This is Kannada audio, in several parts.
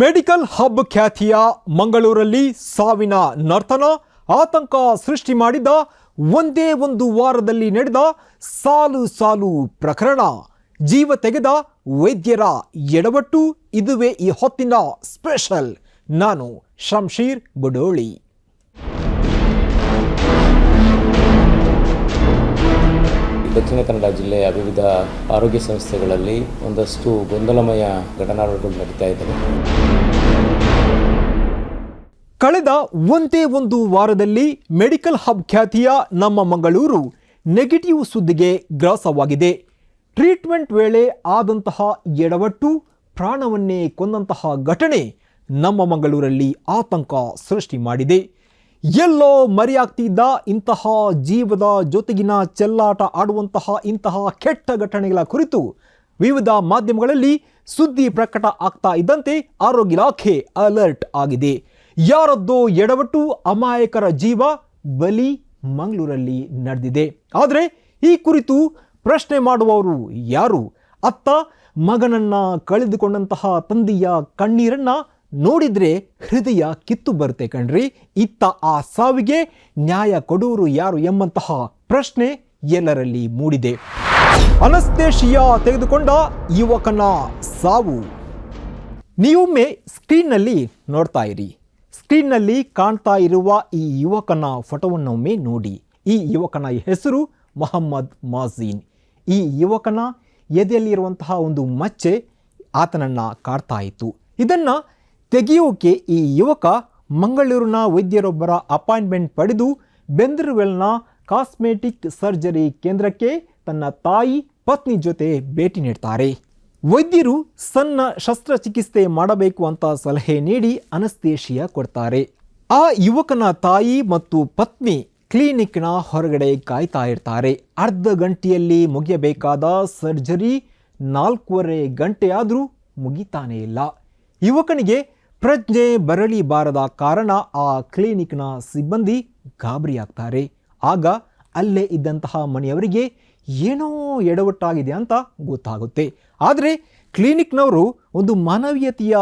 ಮೆಡಿಕಲ್ ಹಬ್ ಖ್ಯಾತಿಯ ಮಂಗಳೂರಲ್ಲಿ ಸಾವಿನ ನರ್ತನ ಆತಂಕ ಸೃಷ್ಟಿ ಮಾಡಿದ ಒಂದೇ ಒಂದು ವಾರದಲ್ಲಿ ನಡೆದ ಸಾಲು ಸಾಲು ಪ್ರಕರಣ. ಜೀವ ತೆಗೆದ ವೈದ್ಯರ ಎಡವಟ್ಟು ಇದುವೇ ಈ ಹೊತ್ತಿನ ಸ್ಪೆಷಲ್. ನಾನು ಶಂಶೀರ್ ಬುಡೋಳಿ. ದಕ್ಷಿಣ ಕನ್ನಡ ಜಿಲ್ಲೆಯ ವಿವಿಧ ಆರೋಗ್ಯ ಸಂಸ್ಥೆಗಳಲ್ಲಿ ಒಂದಷ್ಟು ಗೊಂದಲಮಯ ಘಟನಾವಳಿಗಳು ನಡೀತಾ ಇದ್ದಾವೆ. ಕಳೆದ ಒಂದೇ ಒಂದು ವಾರದಲ್ಲಿ ಮೆಡಿಕಲ್ ಹಬ್ ಖ್ಯಾತಿಯ ನಮ್ಮ ಮಂಗಳೂರು ನೆಗೆಟಿವ್ ಸುದ್ದಿಗೆ ಗ್ರಾಸವಾಗಿದೆ. ಟ್ರೀಟ್ಮೆಂಟ್ ವೇಳೆ ಆದಂತಹ ಎಡವಟ್ಟು, ಪ್ರಾಣವನ್ನೇ ಕೊಂದಂತಹ ಘಟನೆ ನಮ್ಮ ಮಂಗಳೂರಲ್ಲಿ ಆತಂಕ ಸೃಷ್ಟಿ ಮಾಡಿದೆ. ಎಲ್ಲೋ ಮರೆಯಾಗ್ತಿದ್ದ ಇಂತಹ ಜೀವದ ಜೊತೆಗಿನ ಚೆಲ್ಲಾಟ ಆಡುವಂತಹ ಇಂತಹ ಕೆಟ್ಟ ಘಟನೆಗಳ ಕುರಿತು ವಿವಿಧ ಮಾಧ್ಯಮಗಳಲ್ಲಿ ಸುದ್ದಿ ಪ್ರಕಟ ಆಗ್ತಾ ಇದ್ದಂತೆ ಆರೋಗ್ಯ ಇಲಾಖೆ ಅಲರ್ಟ್ ಆಗಿದೆ. ಯಾರದ್ದೋ ಎಡವಟ್ಟು ಅಮಾಯಕರ ಜೀವ ಬಲಿ ಮಂಗಳೂರಲ್ಲಿ ನಡೆದಿದೆ. ಆದರೆ ಈ ಕುರಿತು ಪ್ರಶ್ನೆ ಮಾಡುವವರು ಯಾರು? ಅತ್ತ ಮಗನನ್ನ ಕಳೆದುಕೊಂಡಂತಹ ತಂದೆಯ ಕಣ್ಣೀರನ್ನ ನೋಡಿದ್ರೆ ಹೃದಯ ಕಿತ್ತು ಬರುತ್ತೆ ಕಣ್ರಿ. ಇತ್ತ ಆ ಸಾವಿಗೆ ನ್ಯಾಯ ಕೊಡುವರು ಯಾರು ಎಂಬಂತಹ ಪ್ರಶ್ನೆ ಎಲ್ಲರಲ್ಲಿ ಮೂಡಿದೆ. ಅನಸ್ತೇಶಿಯಾ ತೆಗೆದುಕೊಂಡ ಯುವಕನ ಸಾವು. ನೀವೊಮ್ಮೆ ಸ್ಕ್ರೀನ್ನಲ್ಲಿ ನೋಡ್ತಾ ಇರಿ. ಸ್ಕ್ರೀನ್ನಲ್ಲಿ ಕಾಣ್ತಾ ಇರುವ ಈ ಯುವಕನ ಫೋಟೋವನ್ನೊಮ್ಮೆ ನೋಡಿ. ಈ ಯುವಕನ ಹೆಸರು ಮೊಹಮ್ಮದ್ ಮಾಝೀನ್. ಈ ಯುವಕನ ಎದೆಯಲ್ಲಿರುವಂತಹ ಒಂದು ಮಚ್ಚೆ ಆತನನ್ನು ಕಾಡ್ತಾ ಇತ್ತು. ಇದನ್ನು ತೆಗೆಯೋಕೆ ಈ ಯುವಕ ಮಂಗಳೂರಿನ ವೈದ್ಯರೊಬ್ಬರ ಅಪಾಯಿಂಟ್ಮೆಂಟ್ ಪಡೆದು ಬೆಂದರುವೆಲ್ನ ಕಾಸ್ಮೆಟಿಕ್ ಸರ್ಜರಿ ಕೇಂದ್ರಕ್ಕೆ ತನ್ನ ತಾಯಿ, ಪತ್ನಿ ಜೊತೆ ಭೇಟಿ ನೀಡ್ತಾರೆ. ವೈದ್ಯರು ಸಣ್ಣ ಶಸ್ತ್ರಚಿಕಿತ್ಸೆ ಮಾಡಬೇಕು ಅಂತ ಸಲಹೆ ನೀಡಿ ಅನಸ್ತೇಶಿಯ ಕೊಡ್ತಾರೆ. ಆ ಯುವಕನ ತಾಯಿ ಮತ್ತು ಪತ್ನಿ ಕ್ಲಿನಿಕ್ನ ಹೊರಗಡೆ ಕಾಯ್ತಾ ಇರ್ತಾರೆ. ಅರ್ಧ ಗಂಟೆಯಲ್ಲಿ ಮುಗಿಯಬೇಕಾದ ಸರ್ಜರಿ ನಾಲ್ಕೂವರೆ ಗಂಟೆಯಾದರೂ ಮುಗಿತಾನೇ ಇಲ್ಲ. ಯುವಕನಿಗೆ ಪ್ರಜ್ಞೆ ಬರಲಿ ಬಾರದ ಕಾರಣ ಆ ಕ್ಲಿನಿಕ್ನ ಸಿಬ್ಬಂದಿ ಗಾಬರಿಯಾಗ್ತಾರೆ. ಆಗ ಅಲ್ಲೇ ಇದ್ದಂತಹ ಮನೆಯವರಿಗೆ ಏನೋ ಎಡವಟ್ಟಾಗಿದೆ ಅಂತ ಗೊತ್ತಾಗುತ್ತೆ. ಆದರೆ ಕ್ಲಿನಿಕ್ನವರು ಒಂದು ಮಾನವೀಯತೆಯ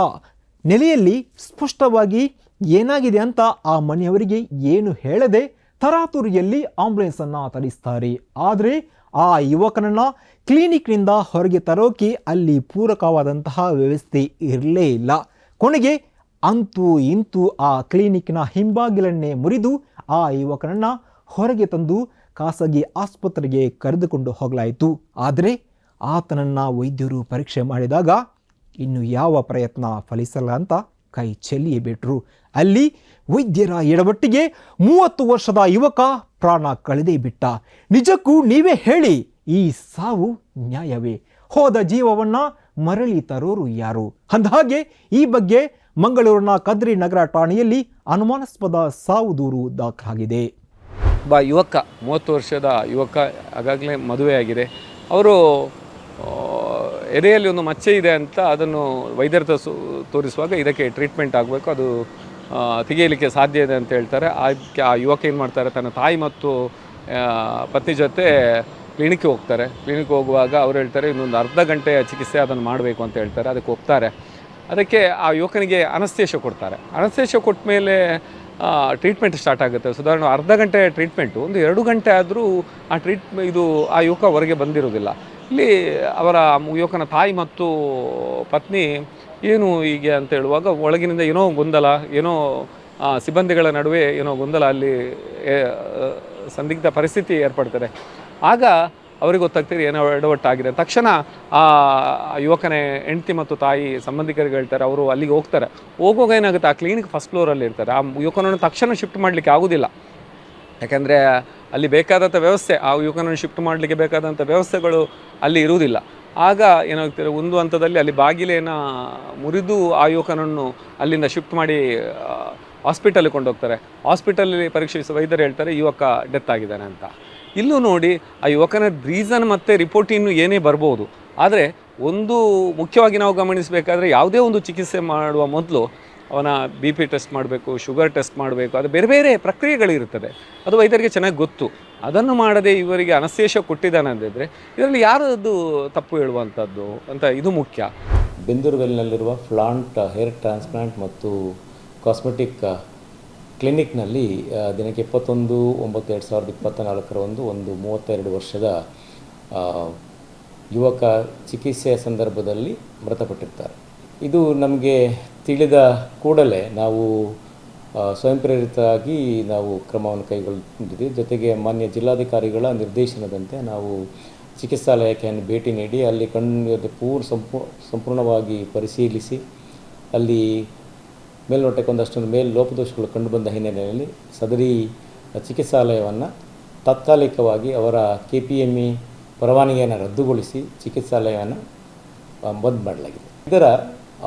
ನೆಲೆಯಲ್ಲಿ ಸ್ಪಷ್ಟವಾಗಿ ಏನಾಗಿದೆ ಅಂತ ಆ ಮನೆಯವರಿಗೆ ಏನು ಹೇಳದೆ ತರಾತುರಿಯಲ್ಲಿ ಆಂಬುಲೆನ್ಸನ್ನು ತರಿಸ್ತಾರೆ. ಆದರೆ ಆ ಯುವಕನನ್ನು ಕ್ಲಿನಿಕ್ನಿಂದ ಹೊರಗೆ ತರೋಕೆ ಅಲ್ಲಿ ಪೂರಕವಾದಂತಹ ವ್ಯವಸ್ಥೆ ಇರಲೇ ಇಲ್ಲ. ಕೊನೆಗೆ ಅಂತೂ ಇಂತೂ ಆ ಕ್ಲಿನಿಕ್ನ ಹಿಂಬಾಗಿಲನ್ನೇ ಮುರಿದು ಆ ಯುವಕನನ್ನು ಹೊರಗೆ ತಂದು ಖಾಸಗಿ ಆಸ್ಪತ್ರೆಗೆ ಕರೆದುಕೊಂಡು ಹೋಗಲಾಯಿತು. ಆದರೆ ಆತನನ್ನು ವೈದ್ಯರು ಪರೀಕ್ಷೆ ಮಾಡಿದಾಗ ಇನ್ನು ಯಾವ ಪ್ರಯತ್ನ ಫಲಿಸಲ್ಲ ಅಂತ ಕೈ ಚೆಲ್ಲಿಯೇ ಬಿಟ್ರು ಅಲ್ಲಿ ವೈದ್ಯರ ಎಡವಟ್ಟಿಗೆ ಮೂವತ್ತು ವರ್ಷದ ಯುವಕ ಪ್ರಾಣ ಕಳೆದೇ ಬಿಟ್ಟ. ನಿಜಕ್ಕೂ ನೀವೇ ಹೇಳಿ ಈ ಸಾವು ನ್ಯಾಯವೇ? ಹೋದ ಜೀವವನ್ನ ಮರಳಿ ತರೋರು ಯಾರು? ಅಂದಹಾಗೆ, ಈ ಬಗ್ಗೆ ಮಂಗಳೂರಿನ ಕದ್ರಿ ನಗರ ಠಾಣೆಯಲ್ಲಿ ಅನುಮಾನಾಸ್ಪದ ಸಾವು ದೂರು ದಾಖಲಾಗಿದೆ. ಒಬ್ಬ ಯುವಕ, ಮೂವತ್ತು ವರ್ಷದ ಯುವಕ, ಆಗಾಗಲೇ ಮದುವೆಯಾಗಿದೆ ಅವರು ಎದೆಯಲ್ಲಿ ಒಂದು ಮಚ್ಚೆ ಇದೆ ಅಂತ ಅದನ್ನು ವೈದ್ಯರ ತೋರಿಸುವಾಗ ಇದಕ್ಕೆ ಟ್ರೀಟ್ಮೆಂಟ್ ಆಗಬೇಕು, ಅದು ತೆಗೆಯಲಿಕ್ಕೆ ಸಾಧ್ಯ ಇದೆ ಅಂತ ಹೇಳ್ತಾರೆ. ಅದಕ್ಕೆ ಆ ಯುವಕ ಏನು ಮಾಡ್ತಾರೆ, ತನ್ನ ತಾಯಿ ಮತ್ತು ಪತ್ನಿ ಜೊತೆ ಕ್ಲಿನಿಕ್ಗೆ ಹೋಗ್ತಾರೆ. ಕ್ಲಿನಿಕ್ ಹೋಗುವಾಗ ಅವ್ರು ಹೇಳ್ತಾರೆ, ಇನ್ನೊಂದು ಅರ್ಧ ಗಂಟೆ ಚಿಕಿತ್ಸೆ ಅದನ್ನು ಮಾಡಬೇಕು ಅಂತ ಹೇಳ್ತಾರೆ. ಅದಕ್ಕೆ ಹೋಗ್ತಾರೆ. ಅದಕ್ಕೆ ಆ ಯುವಕನಿಗೆ ಅನಸ್ತೇಶ ಕೊಡ್ತಾರೆ. ಅನಸ್ತೇಶ ಕೊಟ್ಟ ಮೇಲೆ ಟ್ರೀಟ್ಮೆಂಟ್ ಸ್ಟಾರ್ಟ್ ಆಗುತ್ತೆ. ಸಾಧಾರಣ, ಅರ್ಧ ಗಂಟೆ ಟ್ರೀಟ್ಮೆಂಟು, ಒಂದು ಎರಡು ಗಂಟೆ ಆದರೂ ಆ ಟ್ರೀಟ್, ಇದು ಆ ಯುವಕ ಹೊರಗೆ ಬಂದಿರೋದಿಲ್ಲ. ಇಲ್ಲಿ ಅವರ ಯುವಕನ ತಾಯಿ ಮತ್ತು ಪತ್ನಿ ಏನು ಹೀಗೆ ಅಂತ ಹೇಳುವಾಗ ಒಳಗಿನಿಂದ ಏನೋ ಗೊಂದಲ, ಏನೋ ಸಿಬ್ಬಂದಿಗಳ ನಡುವೆ ಏನೋ ಗೊಂದಲ ಅಲ್ಲಿ ಸಂದಿಗ್ಧ ಪರಿಸ್ಥಿತಿ ಏರ್ಪಡ್ತದೆ. ಆಗ ಅವ್ರಿಗೆ ಗೊತ್ತಾಗ್ತಿದ್ರೆ ಏನೋ ಎಡವಟ್ಟಾಗಿದೆ. ತಕ್ಷಣ ಆ ಯುವಕನೇ ಹೆಂಡತಿ ಮತ್ತು ತಾಯಿ ಸಂಬಂಧಿಕರಿಗೆ ಹೇಳ್ತಾರೆ, ಅವರು ಅಲ್ಲಿಗೆ ಹೋಗ್ತಾರೆ. ಹೋಗುವಾಗ ಏನಾಗುತ್ತೆ? ಆ ಕ್ಲಿನಿಕ್ ಫಸ್ಟ್ ಫ್ಲೋರಲ್ಲಿ ಇರ್ತಾರೆ. ಆ ಯುವಕನನ್ನು ತಕ್ಷಣ ಶಿಫ್ಟ್ ಮಾಡಲಿಕ್ಕೆ ಆಗೋದಿಲ್ಲ. ಯಾಕೆಂದರೆ ಅಲ್ಲಿ ಬೇಕಾದಂಥ ವ್ಯವಸ್ಥೆ, ಆ ಯುವಕನನ್ನು ಶಿಫ್ಟ್ ಮಾಡಲಿಕ್ಕೆ ಬೇಕಾದಂಥ ವ್ಯವಸ್ಥೆಗಳು ಅಲ್ಲಿ ಇರುವುದಿಲ್ಲ. ಆಗ ಏನಾಗ್ತದೆ? ಒಂದು ಹಂತದಲ್ಲಿ ಅಲ್ಲಿ ಬಾಗಿಲೇನ ಮುರಿದು ಆ ಯುವಕನನ್ನು ಅಲ್ಲಿಂದ ಶಿಫ್ಟ್ ಮಾಡಿ ಹಾಸ್ಪಿಟಲ್ಗೆ ಕೊಂಡೋಗ್ತಾರೆ. ಹಾಸ್ಪಿಟಲಲ್ಲಿ ಪರೀಕ್ಷಿಸಿ ವೈದ್ಯರು ಹೇಳ್ತಾರೆ, ಯುವಕ ಡೆತ್ ಆಗಿದ್ದಾನೆ ಅಂತ. ಇಲ್ಲೂ ನೋಡಿ ಆ ಯುವಕನ ರೀಸನ್ ಮತ್ತು ರಿಪೋರ್ಟ್ ಇನ್ನು ಏನೇ ಬರ್ಬೋದು. ಆದರೆ ಒಂದು ಮುಖ್ಯವಾಗಿ ನಾವು ಗಮನಿಸಬೇಕಾದ್ರೆ ಯಾವುದೇ ಒಂದು ಚಿಕಿತ್ಸೆ ಮಾಡುವ ಮೊದಲು ಅವನ ಬಿ ಪಿ ಟೆಸ್ಟ್ ಮಾಡಬೇಕು ಶುಗರ್ ಟೆಸ್ಟ್ ಮಾಡಬೇಕು, ಅದು ಬೇರೆ ಬೇರೆ ಪ್ರಕ್ರಿಯೆಗಳಿರುತ್ತದೆ. ಅದು ವೈದ್ಯರಿಗೆ ಚೆನ್ನಾಗಿ ಗೊತ್ತು. ಅದನ್ನು ಮಾಡದೆ ಇವರಿಗೆ ಅನಸ್ತೇಶ ಕೊಟ್ಟಿದ್ದಾನೆ ಅಂದಿದ್ರೆ ಇದರಲ್ಲಿ ಯಾರದ್ದು ತಪ್ಪು ಹೇಳುವಂಥದ್ದು ಅಂತ ಇದು ಮುಖ್ಯ. ಬೆಂದೂರುವೆಲ್ನಲ್ಲಿರುವ ಫ್ಲಾಂಟ್ ಹೇರ್ ಟ್ರಾನ್ಸ್ಪ್ಲಾಂಟ್ ಮತ್ತು ಕಾಸ್ಮೆಟಿಕ್ ಕ್ಲಿನಿಕ್ನಲ್ಲಿ ದಿನಕ್ಕೆ ದಿನಾಂಕ ಇಪ್ಪತ್ತೊಂದು, ಒಂಬತ್ತು, ಎರಡು ಸಾವಿರದ ಇಪ್ಪತ್ತ ಒಂದು ಮೂವತ್ತೆರಡು ವರ್ಷದ ಯುವಕ ಚಿಕಿತ್ಸೆಯ ಸಂದರ್ಭದಲ್ಲಿ ಮೃತಪಟ್ಟಿರ್ತಾರೆ. ಇದು ನಮಗೆ ತಿಳಿದ ಕೂಡಲೇ ನಾವು ಸ್ವಯಂ ಪ್ರೇರಿತರಾಗಿ ನಾವು ಕ್ರಮವನ್ನು ಕೈಗೊಳ್ಳುತ್ತಿದ್ದೀವಿ. ಜೊತೆಗೆ ಮಾನ್ಯ ಜಿಲ್ಲಾಧಿಕಾರಿಗಳ ನಿರ್ದೇಶನದಂತೆ ನಾವು ಚಿಕಿತ್ಸಾಲಯಕ್ಕೆ ಭೇಟಿ ನೀಡಿ, ಅಲ್ಲಿ ಕಣ್ಣು ಪೂರ್ ಸಂಪೂ, ಸಂಪೂರ್ಣವಾಗಿ ಪರಿಶೀಲಿಸಿ, ಅಲ್ಲಿ ಮೇಲ್ನೋಟಕ್ಕೆ ಒಂದಷ್ಟೊಂದು ಮೇಲ್ ಲೋಪದೋಷಗಳು ಕಂಡುಬಂದ ಹಿನ್ನೆಲೆಯಲ್ಲಿ ಸದರಿ ಚಿಕಿತ್ಸಾಲಯವನ್ನು ತಾತ್ಕಾಲಿಕವಾಗಿ ಅವರ ಕೆ ಪಿ ಎಂ ಇ ಪರವಾನಗಿಯನ್ನು ರದ್ದುಗೊಳಿಸಿ ಚಿಕಿತ್ಸಾಲಯವನ್ನು ಬಂದ್ ಮಾಡಲಾಗಿದೆ. ಇದರ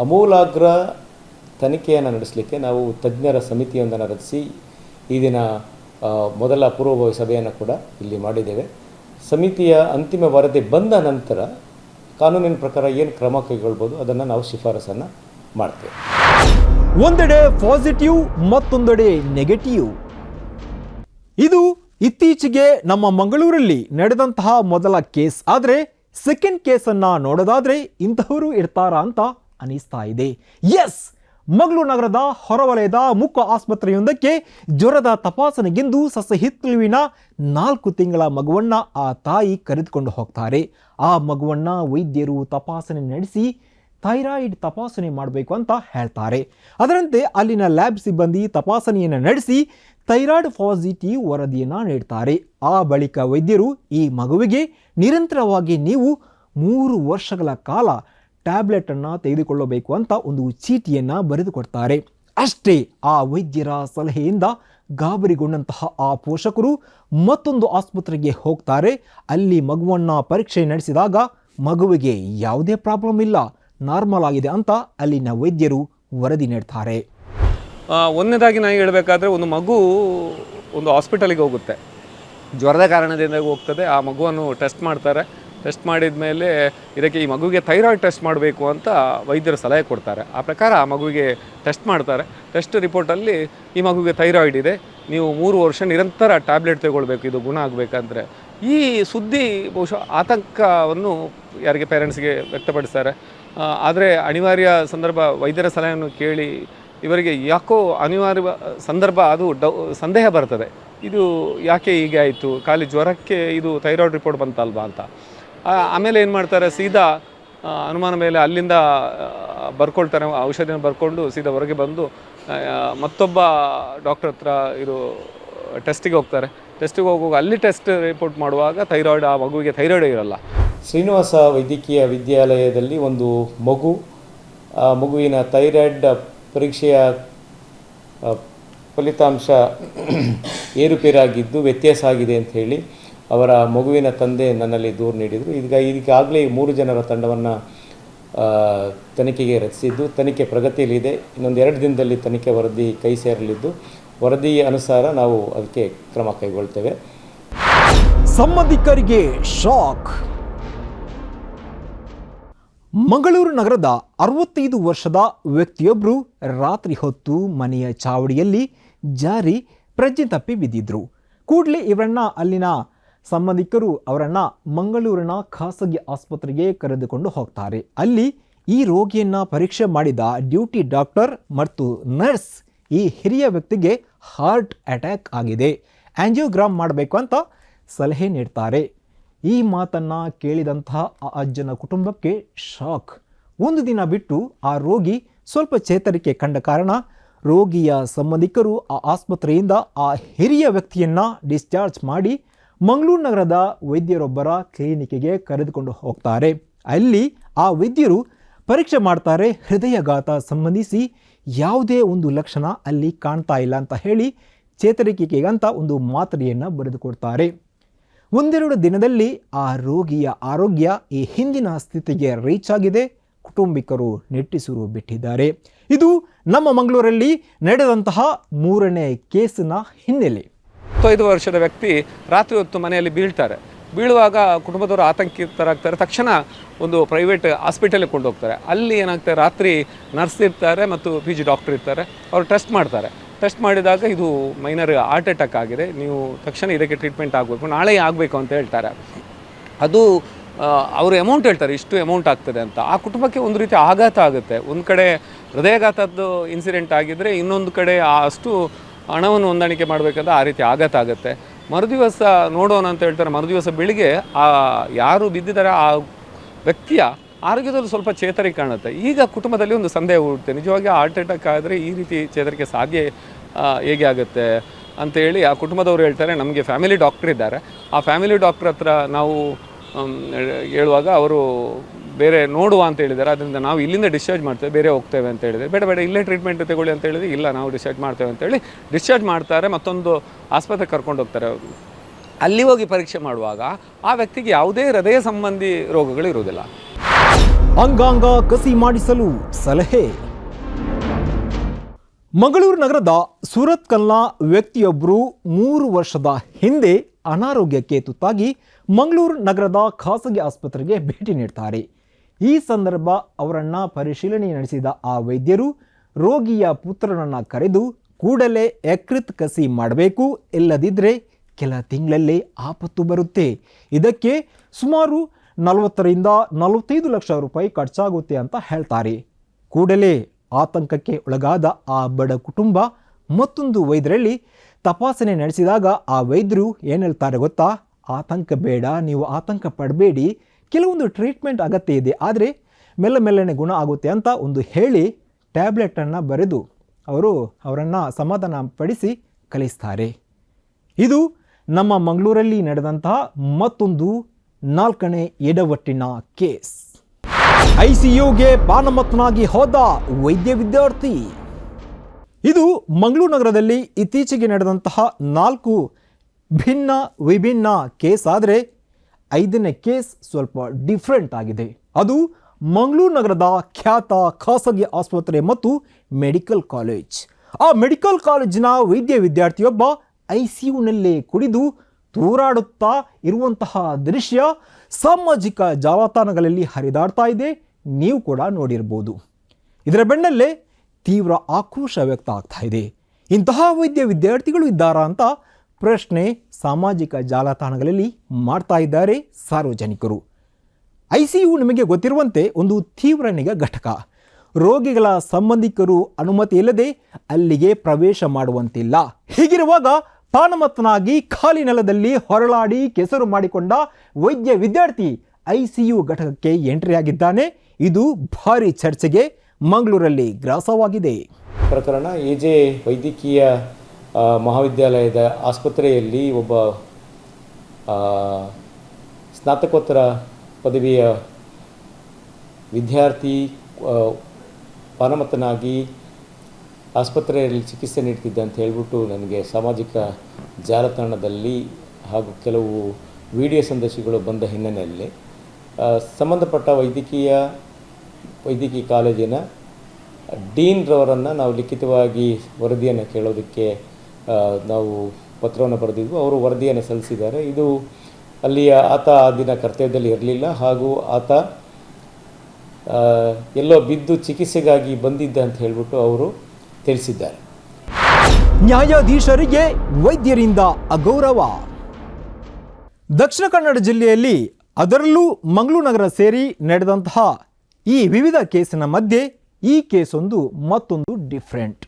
ಅಮೂಲಾಗ್ರ ತನಿಖೆಯನ್ನು ನಡೆಸಲಿಕ್ಕೆ ನಾವು ತಜ್ಞರ ಸಮಿತಿಯೊಂದನ್ನು ರಚಿಸಿ ಈ ದಿನ ಮೊದಲ ಪೂರ್ವಭಾವಿ ಸಭೆಯನ್ನು ಕೂಡ ಇಲ್ಲಿ ಮಾಡಿದ್ದೇವೆ. ಸಮಿತಿಯ ಅಂತಿಮ ವರದಿ ಬಂದ ನಂತರ ಕಾನೂನಿನ ಪ್ರಕಾರ ಏನು ಕ್ರಮ ಕೈಗೊಳ್ಬೋದು ಅದನ್ನು ನಾವು ಶಿಫಾರಸನ್ನು ಮಾಡ್ತೇವೆ. ಒಂದೆಡೆ ಪಾಸಿಟಿವ್, ಮತ್ತೊಂದೆಡೆ ನೆಗೆಟಿವ್. ಇದು ಇತ್ತೀಚೆಗೆ ನಮ್ಮ ಮಂಗಳೂರಲ್ಲಿ ನಡೆದಂತಹ ಮೊದಲ ಕೇಸ್. ಆದರೆ ಸೆಕೆಂಡ್ ಕೇಸನ್ನು ನೋಡೋದಾದ್ರೆ ಇಂತಹವರು ಇರ್ತಾರಾ ಅಂತ ಅನಿಸ್ತಾ ಇದೆ. ಎಸ್ ಮಂಗಳೂರು ನಗರದ ಹೊರವಲಯದ ಮುಖ್ಯ ಆಸ್ಪತ್ರೆಯೊಂದಕ್ಕೆ ಜ್ವರದ ತಪಾಸಣೆಗೆಂದು ಸಸ್ಯಹಿತ್ತುವಿನ ನಾಲ್ಕು ತಿಂಗಳ ಮಗುವನ್ನು ಆ ತಾಯಿ ಕರೆದುಕೊಂಡು ಹೋಗ್ತಾರೆ. ಆ ಮಗುವನ್ನು ವೈದ್ಯರು ತಪಾಸಣೆ ನಡೆಸಿ ಥೈರಾಯ್ಡ್ ತಪಾಸಣೆ ಮಾಡಬೇಕು ಅಂತ ಹೇಳ್ತಾರೆ. ಅದರಂತೆ ಅಲ್ಲಿನ ಲ್ಯಾಬ್ ಸಿಬ್ಬಂದಿ ತಪಾಸಣೆಯನ್ನು ನಡೆಸಿ ಥೈರಾಯ್ಡ್ ಪಾಸಿಟಿವ್ ವರದಿಯನ್ನು ನೀಡ್ತಾರೆ. ಆ ಬಳಿಕ ವೈದ್ಯರು ಈ ಮಗುವಿಗೆ ನಿರಂತರವಾಗಿ ನೀವು ಮೂರು ವರ್ಷಗಳ ಕಾಲ ಟ್ಯಾಬ್ಲೆಟನ್ನು ತೆಗೆದುಕೊಳ್ಳಬೇಕು ಅಂತ ಒಂದು ಚೀಟಿಯನ್ನು ಬರೆದುಕೊಡ್ತಾರೆ. ಅಷ್ಟೇ ಆ ವೈದ್ಯರ ಸಲಹೆಯಿಂದ ಗಾಬರಿಗೊಂಡಂತಹ ಆ ಪೋಷಕರು ಮತ್ತೊಂದು ಆಸ್ಪತ್ರೆಗೆ ಹೋಗ್ತಾರೆ. ಅಲ್ಲಿ ಮಗುವನ್ನು ಪರೀಕ್ಷೆ ನಡೆಸಿದಾಗ ಮಗುವಿಗೆ ಯಾವುದೇ ಪ್ರಾಬ್ಲಮ್ ಇಲ್ಲ. ನಾರ್ಮಲ್ ಆಗಿದೆ ಅಂತ ಅಲ್ಲಿನ ವೈದ್ಯರು ವರದಿ ನೀಡ್ತಾರೆ. ಒಂದನೇದಾಗಿ ನಾನು ಹೇಳಬೇಕಾದ್ರೆ ಒಂದು ಮಗು ಒಂದು ಹಾಸ್ಪಿಟಲಿಗೆ ಹೋಗುತ್ತೆ. ಜ್ವರದ ಕಾರಣದಿಂದ ಹೋಗ್ತದೆ. ಆ ಮಗುವನ್ನು ಟೆಸ್ಟ್ ಮಾಡ್ತಾರೆ. ಟೆಸ್ಟ್ ಮಾಡಿದ ಮೇಲೆ ಇದಕ್ಕೆ ಈ ಮಗುವಿಗೆ ಥೈರಾಯ್ಡ್ ಟೆಸ್ಟ್ ಮಾಡಬೇಕು ಅಂತ ವೈದ್ಯರು ಸಲಹೆ ಕೊಡ್ತಾರೆ. ಆ ಪ್ರಕಾರ ಆ ಮಗುವಿಗೆ ಟೆಸ್ಟ್ ಮಾಡ್ತಾರೆ. ಟೆಸ್ಟ್ ರಿಪೋರ್ಟಲ್ಲಿ ಈ ಮಗುವಿಗೆ ಥೈರಾಯ್ಡ್ ಇದೆ. ನೀವು ಮೂರು ವರ್ಷ ನಿರಂತರ ಟ್ಯಾಬ್ಲೆಟ್ ತಗೊಳ್ಬೇಕು, ಇದು ಗುಣ ಆಗಬೇಕಂದ್ರೆ. ಈ ಸುದ್ದಿ ಬಹುಶಃ ಆತಂಕವನ್ನು ಯಾರಿಗೆ ಪೇರೆಂಟ್ಸ್ಗೆ ವ್ಯಕ್ತಪಡಿಸ್ತಾರೆ? ಆದರೆ ಅನಿವಾರ್ಯ ಸಂದರ್ಭ ವೈದ್ಯರ ಸಲಹೆಯನ್ನು ಕೇಳಿ ಇವರಿಗೆ ಯಾಕೋ ಅನಿವಾರ್ಯ ಸಂದರ್ಭ ಅದು ಡೌ, ಸಂದೇಹ ಬರ್ತದೆ. ಇದು ಯಾಕೆ ಹೀಗೆ ಆಯಿತು? ಖಾಲಿ ಜ್ವರಕ್ಕೆ ಇದು ಥೈರಾಯ್ಡ್ ರಿಪೋರ್ಟ್ ಬಂತಲ್ವಾ ಅಂತ. ಆಮೇಲೆ ಏನು ಮಾಡ್ತಾರೆ? ಸೀದಾ ಅನುಮಾನ ಮೇಲೆ ಅಲ್ಲಿಂದ ಬರ್ಕೊಳ್ತಾರೆ ಔಷಧಿನ ಬರ್ಕೊಂಡು ಸೀದಾ ಹೊರಗೆ ಬಂದು ಮತ್ತೊಬ್ಬ ಡಾಕ್ಟರ್ ಹತ್ರ ಇದು ಟೆಸ್ಟಿಗೆ ಹೋಗ್ತಾರೆ. ಟೆಸ್ಟಿಗೆ ಹೋಗುವಾಗ ಅಲ್ಲಿ ಟೆಸ್ಟ್ ರಿಪೋರ್ಟ್ ಮಾಡುವಾಗ ಥೈರಾಯ್ಡ್, ಆ ಮಗುವಿಗೆ ಥೈರಾಯ್ಡ್ ಇರಲ್ಲ. ಶ್ರೀನಿವಾಸ ವೈದ್ಯಕೀಯ ವಿದ್ಯಾಲಯದಲ್ಲಿ ಒಂದು ಮಗು, ಆ ಮಗುವಿನ ಥೈರಾಯ್ಡ್ ಪರೀಕ್ಷೆಯ ಫಲಿತಾಂಶ ಏರುಪೇರಾಗಿದ್ದು ವ್ಯತ್ಯಾಸ ಆಗಿದೆ ಅಂತ ಹೇಳಿ ಅವರ ಮಗುವಿನ ತಂದೆ ನನ್ನಲ್ಲಿ ದೂರು ನೀಡಿದರು. ಈಗ ಈಗಾಗಲೇ ಮೂರು ಜನರ ತಂಡವನ್ನು ತನಿಖೆಗೆ ರಚಿಸಿದ್ದು. ತನಿಖೆ ಪ್ರಗತಿಯಲ್ಲಿದೆ. ಇನ್ನೊಂದು ಎರಡು ದಿನದಲ್ಲಿ ತನಿಖೆ ವರದಿ ಕೈ ಸೇರಲಿದ್ದು. ವರದಿ ಅನುಸಾರ ನಾವು ಅದಕ್ಕೆ ಕ್ರಮ ಕೈಗೊಳ್ತೇವೆ. ಸಂಬಂಧಿಕರಿಗೆ ಶಾಕ್. ಮಂಗಳೂರು ನಗರದ ಅರವತ್ತೈದು ವರ್ಷದ ವ್ಯಕ್ತಿಯೊಬ್ಬರು ರಾತ್ರಿ ಹೊತ್ತು ಮನೆಯ ಚಾವಡಿಯಲ್ಲಿ ಜಾರಿ ಪ್ರಜ್ಞೆ ತಪ್ಪಿ ಬಿದ್ದಿದ್ರು. ಕೂಡಲೇ ಇವರನ್ನ ಅಲ್ಲಿನ ಸಂಬಂಧಿಕರು ಅವರನ್ನ ಮಂಗಳೂರಿನ ಖಾಸಗಿ ಆಸ್ಪತ್ರೆಗೆ ಕರೆದುಕೊಂಡು ಹೋಗ್ತಾರೆ. ಅಲ್ಲಿ ಈ ರೋಗಿಯನ್ನ ಪರೀಕ್ಷೆ ಮಾಡಿದ ಡ್ಯೂಟಿ ಡಾಕ್ಟರ್ ಮತ್ತು ನರ್ಸ್ ಈ ಹಿರಿಯ ವ್ಯಕ್ತಿಗೆ ಹಾರ್ಟ್ ಅಟ್ಯಾಕ್ ಆಗಿದೆ. ಆಂಜಿಯೋಗ್ರಾಮ್ ಮಾಡಬೇಕು ಅಂತ ಸಲಹೆ ನೀಡ್ತಾರೆ. ಈ ಮಾತನ್ನ ಕೇಳಿದಂತಹ ಆ ಅಜ್ಜನ ಕುಟುಂಬಕ್ಕೆ ಶಾಕ್. ಒಂದು ದಿನ ಬಿಟ್ಟು ಆ ರೋಗಿ ಸ್ವಲ್ಪ ಚೇತರಿಕೆ ಕಂಡ ಕಾರಣ ರೋಗಿಯ ಸಂಬಂಧಿಕರು ಆ ಆಸ್ಪತ್ರೆಯಿಂದ ಆ ಹಿರಿಯ ವ್ಯಕ್ತಿಯನ್ನ ಡಿಸ್ಚಾರ್ಜ್ ಮಾಡಿ ಮಂಗಳೂರು ನಗರದ ವೈದ್ಯರೊಬ್ಬರ ಕ್ಲಿನಿಕ್ಗೆ ಕರೆದುಕೊಂಡು ಹೋಗ್ತಾರೆ. ಅಲ್ಲಿ ಆ ವೈದ್ಯರು ಪರೀಕ್ಷೆ ಮಾಡ್ತಾರೆ, ಹೃದಯಘಾತ ಸಂಬಂಧಿಸಿ ಯಾವುದೇ ಒಂದು ಲಕ್ಷಣ ಅಲ್ಲಿ ಕಾಣ್ತಾ ಇಲ್ಲ ಅಂತ ಹೇಳಿ ಚೇತರಿಕೆಗಂತ ಒಂದು ಮಾತ್ರೆಯನ್ನು ಬರೆದುಕೊಡ್ತಾರೆ ಒಂದೆರಡು ದಿನದಲ್ಲಿ ಆ ರೋಗಿಯ ಆರೋಗ್ಯ ಈ ಹಿಂದಿನ ಸ್ಥಿತಿಗೆ ರೀಚ್ ಆಗಿದೆ. ಕುಟುಂಬಿಕರು ನೆಟ್ಟಿಸುರು ಬಿಟ್ಟಿದ್ದಾರೆ. ಇದು ನಮ್ಮ ಮಂಗಳೂರಲ್ಲಿ ನಡೆದಂತಹ ಮೂರನೇ ಕೇಸಿನ ಹಿನ್ನೆಲೆ. ಹತ್ತೈದು ವರ್ಷದ ವ್ಯಕ್ತಿ ರಾತ್ರಿ ಹೊತ್ತು ಮನೆಯಲ್ಲಿ ಬೀಳ್ತಾರೆ. ಬೀಳುವಾಗ ಕುಟುಂಬದವರು ಆತಂಕಿತರಾಗ್ತಾರೆ. ತಕ್ಷಣ ಒಂದು ಪ್ರೈವೇಟ್ ಹಾಸ್ಪಿಟಲ್ಗೆ ಕೊಂಡು ಹೋಗ್ತಾರೆ ಅಲ್ಲಿ ಏನಾಗ್ತಾರೆ ರಾತ್ರಿ ನರ್ಸ್ ಇರ್ತಾರೆ ಮತ್ತು ಪಿ ಜಿ ಡಾಕ್ಟರ್ ಇರ್ತಾರೆ. ಅವರು ಟೆಸ್ಟ್ ಮಾಡ್ತಾರೆ. ಟೆಸ್ಟ್ ಮಾಡಿದಾಗ ಇದು ಮೈನರ್ ಹಾರ್ಟ್ ಅಟ್ಯಾಕ್ ಆಗಿದೆ. ನೀವು ತಕ್ಷಣ ಇದಕ್ಕೆ ಟ್ರೀಟ್ಮೆಂಟ್ ಆಗಬೇಕು. ನಾಳೆ ಆಗಬೇಕು ಅಂತ ಹೇಳ್ತಾರೆ. ಅದು ಅವರು ಅಮೌಂಟ್ ಹೇಳ್ತಾರೆ. ಇಷ್ಟು ಅಮೌಂಟ್ ಆಗ್ತದೆ ಅಂತ. ಆ ಕುಟುಂಬಕ್ಕೆ ಒಂದು ರೀತಿ ಆಘಾತ ಆಗುತ್ತೆ. ಒಂದು ಕಡೆ ಹೃದಯಾಘಾತದ್ದು ಇನ್ಸಿಡೆಂಟ್ ಆಗಿದ್ದರೆ ಇನ್ನೊಂದು ಕಡೆ ಅಷ್ಟು ಹಣವನ್ನು ಹೊಂದಾಣಿಕೆ ಮಾಡಬೇಕಂತ ಆ ರೀತಿ ಆಘಾತ ಆಗುತ್ತೆ. ಮರುದಿವಸ ನೋಡೋಣ ಅಂತ ಹೇಳ್ತಾರೆ. ಮರುದಿವಸ ಬೆಳಿಗ್ಗೆ ಆ ಯಾರು ಬಿದ್ದಿದ್ದಾರೆ, ಆ ವ್ಯಕ್ತಿಯ ಆರೋಗ್ಯದಲ್ಲಿ ಸ್ವಲ್ಪ ಚೇತರಿಕೆ ಕಾಣುತ್ತೆ. ಈಗ ಕುಟುಂಬದಲ್ಲಿ ಒಂದು ಸಂದೇಹ ಹುಡುತ್ತೆ ನಿಜವಾಗಿ ಹಾರ್ಟ್ ಅಟ್ಯಾಕ್ ಆದರೆ ಈ ರೀತಿ ಚೇತರಿಕೆ ಸಾಧ್ಯ ಹೇಗೆ ಆಗುತ್ತೆ ಅಂತೇಳಿ ಆ ಕುಟುಂಬದವರು ಹೇಳ್ತಾರೆ. ನಮಗೆ ಫ್ಯಾಮಿಲಿ ಡಾಕ್ಟ್ರ್ ಇದ್ದಾರೆ. ಆ ಫ್ಯಾಮಿಲಿ ಡಾಕ್ಟ್ರ್ ಹತ್ರ ನಾವು ಹೇಳುವಾಗ ಅವರು ಬೇರೆ ನೋಡುವ ಅಂತ ಹೇಳಿದ್ದಾರೆ. ಅದರಿಂದ ನಾವು ಇಲ್ಲಿಂದ ಡಿಸ್ಚಾರ್ಜ್ ಮಾಡ್ತೇವೆ. ಬೇರೆ ಹೋಗ್ತೇವೆ ಅಂತ ಹೇಳಿದರೆ ಬೇಡ ಬೇಡ, ಇಲ್ಲೇ ಟ್ರೀಟ್ಮೆಂಟ್ ತಗೊಳ್ಳಿ ಅಂತ ಹೇಳಿದ್ರೆ ಇಲ್ಲ, ನಾವು ಡಿಸ್ಚಾರ್ಜ್ ಮಾಡ್ತೇವೆ ಅಂತೇಳಿ ಡಿಸ್ಚಾರ್ಜ್ ಮಾಡ್ತಾರೆ. ಮತ್ತೊಂದು ಆಸ್ಪತ್ರೆಗೆ ಕರ್ಕೊಂಡು ಹೋಗ್ತಾರೆ ಅಲ್ಲಿ ಹೋಗಿ ಪರೀಕ್ಷೆ ಮಾಡುವಾಗ ಆ ವ್ಯಕ್ತಿಗೆ ಯಾವುದೇ ಹೃದಯ ಸಂಬಂಧಿ ರೋಗಗಳು ಇರುವುದಿಲ್ಲ. ಅಂಗಾಂಗ ಕಸಿ ಮಾಡಿಸಲು ಸಲಹೆ. ಮಂಗಳೂರು ನಗರದ ಸೂರತ್ ಕಲ್ನಾ ವ್ಯಕ್ತಿಯೊಬ್ಬರು ಮೂರು ವರ್ಷದ ಹಿಂದೆ ಅನಾರೋಗ್ಯಕ್ಕೆ ತುತ್ತಾಗಿ ಮಂಗಳೂರು ನಗರದ ಖಾಸಗಿ ಆಸ್ಪತ್ರೆಗೆ ಭೇಟಿ ನೀಡ್ತಾರೆ. ಈ ಸಂದರ್ಭ ಅವರನ್ನ ಪರಿಶೀಲನೆ ನಡೆಸಿದ ಆ ವೈದ್ಯರು ರೋಗಿಯ ಪುತ್ರನನ್ನ ಕರೆದು ಕೂಡಲೇ ಯಕೃತ್ ಕಸಿ ಮಾಡಬೇಕು ಇಲ್ಲದಿದ್ದರೆ ಕೆಲ ತಿಂಗಳಲ್ಲೇ ಆಪತ್ತು ಬರುತ್ತೆ. ಇದಕ್ಕೆ ಸುಮಾರು ನಲವತ್ತರಿಂದ ನಲವತ್ತೈದು ಲಕ್ಷ ರೂಪಾಯಿ ಖರ್ಚಾಗುತ್ತೆ ಅಂತ ಹೇಳ್ತಾರೆ. ಕೂಡಲೇ ಆತಂಕಕ್ಕೆ ಒಳಗಾದ ಆ ಬಡ ಕುಟುಂಬ ಮತ್ತೊಂದು ವೈದ್ಯರಲ್ಲಿ ತಪಾಸಣೆ ನಡೆಸಿದಾಗ ಆ ವೈದ್ಯರು ಏನು ಹೇಳ್ತಾರೆ ಗೊತ್ತಾ? ಆತಂಕ ಬೇಡ, ನೀವು ಆತಂಕ ಪಡಬೇಡಿ. ಕೆಲವೊಂದು ಟ್ರೀಟ್ಮೆಂಟ್ ಅಗತ್ಯ ಇದೆ, ಆದರೆ ಮೆಲ್ಲ ಮೆಲ್ಲನೆ ಗುಣ ಆಗುತ್ತೆ ಅಂತ ಒಂದು ಹೇಳಿ ಟ್ಯಾಬ್ಲೆಟನ್ನು ಬರೆದು ಅವರು ಅವರನ್ನು ಸಮಾಧಾನ ಪಡಿಸಿ ಕಲಿಸ್ತಾರೆ ಇದು ನಮ್ಮ ಮಂಗಳೂರಲ್ಲಿ ನಡೆದಂತಹ ಮತ್ತೊಂದು ನಾಲ್ಕನೇ ಎಡವಟ್ಟಿನ ಕೇಸ್. ಐಸಿಯುಗೆ ಪಾನಮತ್ತನಾಗಿ ಹೋದ ವೈದ್ಯ ವಿದ್ಯಾರ್ಥಿ. ಇದು ಮಂಗಳೂರು ನಗರದಲ್ಲಿ ಇತ್ತೀಚೆಗೆ ನಡೆದಂತಹ ನಾಲ್ಕು ಭಿನ್ನ ವಿಭಿನ್ನ ಕೇಸ್ ಆದರೆ ಐದನೇ ಕೇಸ್ ಸ್ವಲ್ಪ ಡಿಫ್ರೆಂಟ್ ಆಗಿದೆ. ಅದು ಮಂಗಳೂರು ನಗರದ ಖ್ಯಾತ ಖಾಸಗಿ ಆಸ್ಪತ್ರೆ ಮತ್ತು ಮೆಡಿಕಲ್ ಕಾಲೇಜ್. ಆ ಮೆಡಿಕಲ್ ಕಾಲೇಜಿನ ವೈದ್ಯ ವಿದ್ಯಾರ್ಥಿಯೊಬ್ಬ ಐ ಸಿ ಯುನಲ್ಲೇ ಕುಡಿದು ತೂರಾಡುತ್ತಾ ಇರುವಂತಹ ದೃಶ್ಯ ಸಾಮಾಜಿಕ ಜಾಲತಾಣಗಳಲ್ಲಿ ಹರಿದಾಡ್ತಾ ಇದೆ. ನೀವು ಕೂಡ ನೋಡಿರ್ಬೋದು. ಇದರ ಬೆನ್ನಲ್ಲೇ ತೀವ್ರ ಆಕ್ರೋಶ ವ್ಯಕ್ತ ಆಗ್ತಾ ಇದೆ. ಇಂತಹ ವೈದ್ಯ ವಿದ್ಯಾರ್ಥಿಗಳು ಇದ್ದಾರಾ ಅಂತ ಪ್ರಶ್ನೆ ಸಾಮಾಜಿಕ ಜಾಲತಾಣಗಳಲ್ಲಿ ಮಾಡ್ತಾ ಇದ್ದಾರೆ ಸಾರ್ವಜನಿಕರು. ಐ ಸಿ ಯು ನಿಮಗೆ ಗೊತ್ತಿರುವಂತೆ ಒಂದು ತೀವ್ರ ನಿಗ ಘಟಕ. ರೋಗಿಗಳ ಸಂಬಂಧಿಕರು ಅನುಮತಿ ಇಲ್ಲದೆ ಅಲ್ಲಿಗೆ ಪ್ರವೇಶ ಮಾಡುವಂತಿಲ್ಲ. ಹೀಗಿರುವಾಗ ಪಾನಮತ್ತನಾಗಿ ಖಾಲಿ ನೆಲದಲ್ಲಿ ಹೊರಳಾಡಿ ಕೆಸರು ಮಾಡಿಕೊಂಡ ವೈದ್ಯ ವಿದ್ಯಾರ್ಥಿ ಐ ಸಿ ಯು ಘಟಕಕ್ಕೆ ಎಂಟ್ರಿ ಆಗಿದ್ದಾನೆ. ಇದು ಭಾರಿ ಚರ್ಚೆಗೆ ಮಂಗಳೂರಲ್ಲಿ ಗ್ರಾಸವಾಗಿದೆ. ಪ್ರಕರಣ ಎ ಜೆ ವೈದ್ಯಕೀಯ ಮಹಾವಿದ್ಯಾಲಯದ ಆಸ್ಪತ್ರೆಯಲ್ಲಿ ಒಬ್ಬ ಸ್ನಾತಕೋತ್ತರ ಪದವಿಯ ವಿದ್ಯಾರ್ಥಿ ಪಾನಮತ್ತನಾಗಿ ಆಸ್ಪತ್ರೆಯಲ್ಲಿ ಚಿಕಿತ್ಸೆ ನೀಡ್ತಿದ್ದೆ ಅಂತ ಹೇಳ್ಬಿಟ್ಟು ನನಗೆ ಸಾಮಾಜಿಕ ಜಾಲತಾಣದಲ್ಲಿ ಹಾಗೂ ಕೆಲವು ವಿಡಿಯೋ ಸಂದೇಶಗಳು ಬಂದ ಹಿನ್ನೆಲೆಯಲ್ಲಿ ಸಂಬಂಧಪಟ್ಟ ವೈದ್ಯಕೀಯ ವೈದ್ಯಕೀಯ ಕಾಲೇಜಿನ ಡೀನ್ರವರನ್ನು ನಾವು ಲಿಖಿತವಾಗಿ ವರದಿಯನ್ನು ಕೇಳೋದಕ್ಕೆ ನಾವು ಪತ್ರವನ್ನು ಬರೆದಿದ್ವು. ಅವರು ವರದಿಯನ್ನು ಸಲ್ಲಿಸಿದ್ದಾರೆ. ಇದು ಅಲ್ಲಿಯ ಆತ ಆ ದಿನ ಕರ್ತವ್ಯದಲ್ಲಿ ಇರಲಿಲ್ಲ. ಹಾಗೂ ಆತ ಎಲ್ಲೋ ಬಿದ್ದು ಚಿಕಿತ್ಸೆಗಾಗಿ ಬಂದಿದ್ದ ಅಂತ ಹೇಳಿಬಿಟ್ಟು ಅವರು ತಿಳಿಸಿದ್ದಾರೆ. ನ್ಯಾಯಾಧೀಶರಿಗೆ ವೈದ್ಯರಿಂದ ಅಗೌರವ. ದಕ್ಷಿಣ ಕನ್ನಡ ಜಿಲ್ಲೆಯಲ್ಲಿ ಅದರಲ್ಲೂ ಮಂಗಳೂರು ನಗರ ಸೇರಿ ನಡೆದಂತಹ ಈ ವಿವಿಧ ಕೇಸಿನ ಮಧ್ಯೆ ಈ ಕೇಸೊಂದು ಮತ್ತೊಂದು ಡಿಫ್ರೆಂಟ್.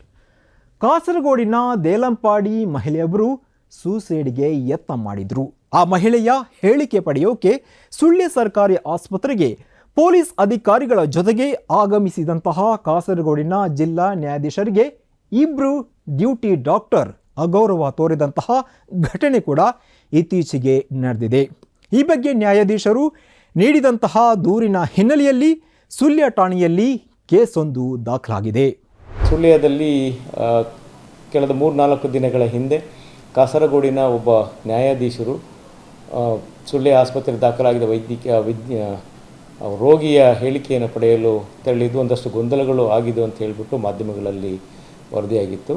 ಕಾಸರಗೋಡಿನ ದೇಲಂಪಾಡಿ ಮಹಿಳೆಯೊಬ್ಬರು ಸೂಸೈಡ್ಗೆ ಯತ್ನ ಮಾಡಿದ್ರು. ಆ ಮಹಿಳೆಯ ಹೇಳಿಕೆ ಪಡೆಯೋಕೆ ಸುಳ್ಯ ಸರ್ಕಾರಿ ಆಸ್ಪತ್ರೆಗೆ ಪೊಲೀಸ್ ಅಧಿಕಾರಿಗಳ ಜೊತೆಗೆ ಆಗಮಿಸಿದಂತಹ ಕಾಸರಗೋಡಿನ ಜಿಲ್ಲಾ ನ್ಯಾಯಾಧೀಶರಿಗೆ ಇಬ್ರು ಡ್ಯೂಟಿ ಡಾಕ್ಟರ್ ಅಗೌರವ ತೋರಿದಂತಹ ಘಟನೆ ಕೂಡ ಇತ್ತೀಚೆಗೆ ನಡೆದಿದೆ. ಈ ಬಗ್ಗೆ ನ್ಯಾಯಾಧೀಶರು ನೀಡಿದಂತಹ ದೂರಿನ ಹಿನ್ನೆಲೆಯಲ್ಲಿ ಸುಳ್ಯ ಠಾಣೆಯಲ್ಲಿ ಕೇಸೊಂದು ದಾಖಲಾಗಿದೆ. ಸುಳ್ಯದಲ್ಲಿ ಕಳೆದ ಮೂರು ನಾಲ್ಕು ದಿನಗಳ ಹಿಂದೆ ಕಾಸರಗೋಡಿನ ಒಬ್ಬ ನ್ಯಾಯಾಧೀಶರು ಸುಳ್ಯ ಆಸ್ಪತ್ರೆ ದಾಖಲಾಗಿದ್ದ ವೈದ್ಯಕೀಯ ಆ, ರೋಗಿಯ ಹೇಳಿಕೆಯನ್ನು ಪಡೆಯಲು ತೆರಳಿದ್ದು ಒಂದಷ್ಟು ಗೊಂದಲಗಳು ಆಗಿದ್ದು ಅಂತ ಹೇಳಿಬಿಟ್ಟು ಮಾಧ್ಯಮಗಳಲ್ಲಿ ವರದಿಯಾಗಿತ್ತು.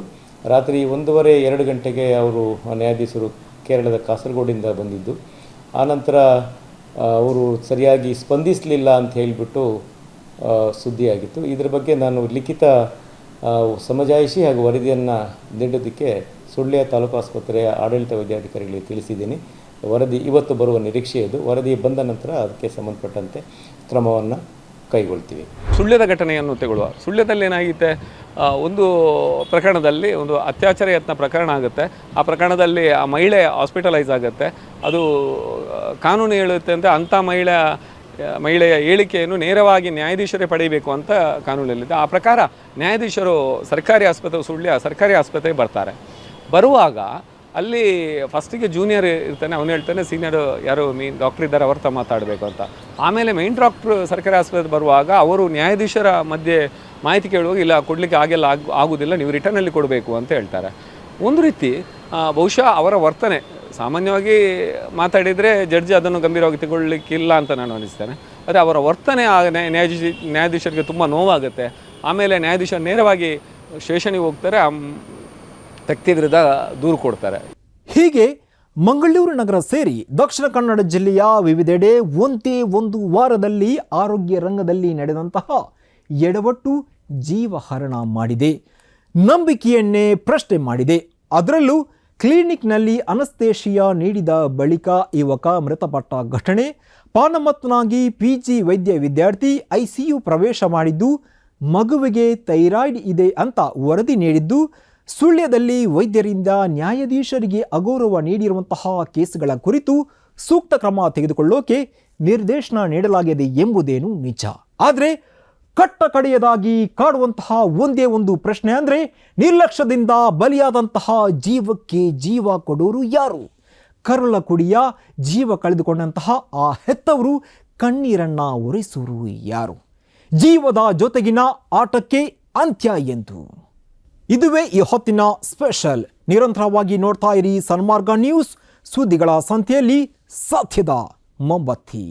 ರಾತ್ರಿ ಒಂದೂವರೆ ಎರಡು ಗಂಟೆಗೆ ಅವರು ನ್ಯಾಯಾಧೀಶರು ಕೇರಳದ ಕಾಸರಗೋಡಿಂದ ಬಂದಿದ್ದು. ಆನಂತರ ಅವರು ಸರಿಯಾಗಿ ಸ್ಪಂದಿಸಲಿಲ್ಲ ಅಂತ ಹೇಳಿಬಿಟ್ಟು ಸುದ್ದಿಯಾಗಿತ್ತು. ಇದರ ಬಗ್ಗೆ ನಾನು ಲಿಖಿತ ಸಮಜಾಯಿಷಿ ಹಾಗೂ ವರದಿಯನ್ನು ನೀಡೋದಕ್ಕೆ ಸುಳ್ಯ ತಾಲೂಕು ಆಸ್ಪತ್ರೆಯ ಆಡಳಿತ ವೈದ್ಯಾಧಿಕಾರಿಗಳಿಗೆ ತಿಳಿಸಿದ್ದೀನಿ. ವರದಿ ಇವತ್ತು ಬರುವ ನಿರೀಕ್ಷೆ ಇದು ವರದಿ ಬಂದ ನಂತರ ಅದಕ್ಕೆ ಸಂಬಂಧಪಟ್ಟಂತೆ ಕ್ರಮವನ್ನು ಕೈಗೊಳ್ತೀವಿ. ಸುಳ್ಯದ ಘಟನೆಯನ್ನು ತಗೊಳ್ಳುವ ಸುಳ್ಯದಲ್ಲಿ ಏನಾಗಿದೆ ಒಂದು ಪ್ರಕರಣದಲ್ಲಿ ಒಂದು ಅತ್ಯಾಚಾರ ಯತ್ನ ಪ್ರಕರಣ ಆಗುತ್ತೆ. ಆ ಪ್ರಕರಣದಲ್ಲಿ ಆ ಮಹಿಳೆ ಹಾಸ್ಪಿಟಲೈಸ್ ಆಗುತ್ತೆ. ಅದು ಕಾನೂನು ಹೇಳುತ್ತೆ ಅಂತ ಅಂಥ ಮಹಿಳೆ ಮಹಿಳೆಯ ಹೇಳಿಕೆಯನ್ನು ನೇರವಾಗಿ ನ್ಯಾಯಾಧೀಶರೇ ಪಡೆಯಬೇಕು ಅಂತ ಕಾನೂನಲ್ಲಿದೆ. ಆ ಪ್ರಕಾರ ನ್ಯಾಯಾಧೀಶರು ಸರ್ಕಾರಿ ಆಸ್ಪತ್ರೆ, ಸುಳ್ಯ ಸರ್ಕಾರಿ ಆಸ್ಪತ್ರೆಗೆ ಬರ್ತಾರೆ. ಬರುವಾಗ ಅಲ್ಲಿ ಫಸ್ಟಿಗೆ ಜೂನಿಯರ್ ಇರ್ತಾನೆ, ಅವನು ಹೇಳ್ತಾನೆ ಸೀನಿಯರ್ ಯಾರು, ಮೀನ್ ಡಾಕ್ಟರ್ ಇದ್ದಾರೆ, ಅವ್ರ ಮಾತಾಡಬೇಕು ಅಂತ. ಆಮೇಲೆ ಮೈನ್ ಡಾಕ್ಟ್ರ್ ಸರ್ಕಾರಿ ಆಸ್ಪತ್ರೆ ಬರುವಾಗ ಅವರು ನ್ಯಾಯಾಧೀಶರ ಮಧ್ಯೆ ಮಾಹಿತಿ ಕೇಳುವಾಗ, ಇಲ್ಲ, ಕೊಡಲಿಕ್ಕೆ ಆಗೆಲ್ಲ ಆಗ ಆಗುವುದಿಲ್ಲ ನೀವು ರಿಟರ್ನಲ್ಲಿ ಕೊಡಬೇಕು, ಅಂತ ಹೇಳ್ತಾರೆ. ಒಂದು ರೀತಿ ಬಹುಶಃ ಅವರ ವರ್ತನೆ, ಸಾಮಾನ್ಯವಾಗಿ ಮಾತಾಡಿದರೆ ಜಡ್ಜಿ ಅದನ್ನು ಗಂಭೀರವಾಗಿ ತಗೊಳ್ಳಿಕ್ಕಿಲ್ಲ ಅಂತ ನಾನು ಅನಿಸ್ತೇನೆ. ಆದರೆ ಅವರ ವರ್ತನೆ ಆ ನ್ಯಾಯ- ನ್ಯಾಯಾಧೀಶ, ನ್ಯಾಯಾಧೀಶರಿಗೆ ತುಂಬ ನೋವಾಗುತ್ತೆ. ಆಮೇಲೆ ನ್ಯಾಯಾಧೀಶ ನೇರವಾಗಿ ಸ್ಟೇಷನಿಗೆ ಹೋಗ್ತಾರೆ ವ್ಯಕ್ತಿ ವಿರುದ್ಧ ದೂರು ಕೊಡ್ತಾರೆ. ಹೀಗೆ ಮಂಗಳೂರು ನಗರ ಸೇರಿ ದಕ್ಷಿಣ ಕನ್ನಡ ಜಿಲ್ಲೆಯ ವಿವಿಧೆಡೆ ಒಂದೇ ಒಂದು ವಾರದಲ್ಲಿ ಆರೋಗ್ಯ ರಂಗದಲ್ಲಿ ನಡೆದಂತಹ ಎಡವಟ್ಟು ಜೀವಹರಣ ಮಾಡಿದೆ. ನಂಬಿಕೆಯನ್ನೇ ಪ್ರಶ್ನೆ ಮಾಡಿದೆ. ಅದರಲ್ಲೂ ಕ್ಲಿನಿಕ್ನಲ್ಲಿ ಅನಸ್ತೇಶಿಯಾ ನೀಡಿದ ಬಳಿಕ ಯುವಕ ಮೃತಪಟ್ಟ ಘಟನೆ, ಪಾನಮತ್ತನಾಗಿ ಪಿ ಜಿ ವೈದ್ಯ ವಿದ್ಯಾರ್ಥಿ ಐಸಿಯು ಪ್ರವೇಶ ಮಾಡಿದ್ದು, ಮಗುವಿಗೆ ಥೈರಾಯ್ಡ್ ಇದೆ ಅಂತ ವರದಿ ನೀಡಿದ್ದು ಸುಳ್ಯದಲ್ಲಿ ವೈದ್ಯರಿಂದ ನ್ಯಾಯಾಧೀಶರಿಗೆ ಅಗೌರವ ನೀಡಿರುವಂತಹ ಕೇಸ್ಗಳ ಕುರಿತು ಸೂಕ್ತ ಕ್ರಮ ತೆಗೆದುಕೊಳ್ಳೋಕೆ ನಿರ್ದೇಶನ ನೀಡಲಾಗಿದೆ ಎಂಬುದೇನು ನಿಜ. ಆದರೆ ಕಟ್ಟ ಕಡೆಯದಾಗಿ ಕಾಡುವಂತಹ ಒಂದೇ ಒಂದು ಪ್ರಶ್ನೆ ಅಂದರೆ ನಿರ್ಲಕ್ಷ್ಯದಿಂದ ಬಲಿಯಾದಂತಹ ಜೀವಕ್ಕೆ ಜೀವ ಕೊಡೋರು ಯಾರು? ಕರುಳ ಕುಡಿಯ ಜೀವ ಕಳೆದುಕೊಂಡಂತಹ ಆ ಹೆತ್ತವರು ಕಣ್ಣೀರನ್ನ ಒರೆಸುವರು ಯಾರು? ಜೀವದ ಜೊತೆಗಿನ ಆಟಕ್ಕೆ ಅಂತ್ಯ ಎಂದು. ಇದುವೇ ಈ ಹೊತ್ತಿನ ಸ್ಪೆಷಲ್. ನಿರಂತರವಾಗಿ ನೋಡ್ತಾ ಇರಿ ಸನ್ಮಾರ್ಗ ನ್ಯೂಸ್. ಸುದ್ದಿಗಳ ಸಂತೆಯಲ್ಲಿ ಸತ್ಯದ ಮೊಂಬತ್ತಿ.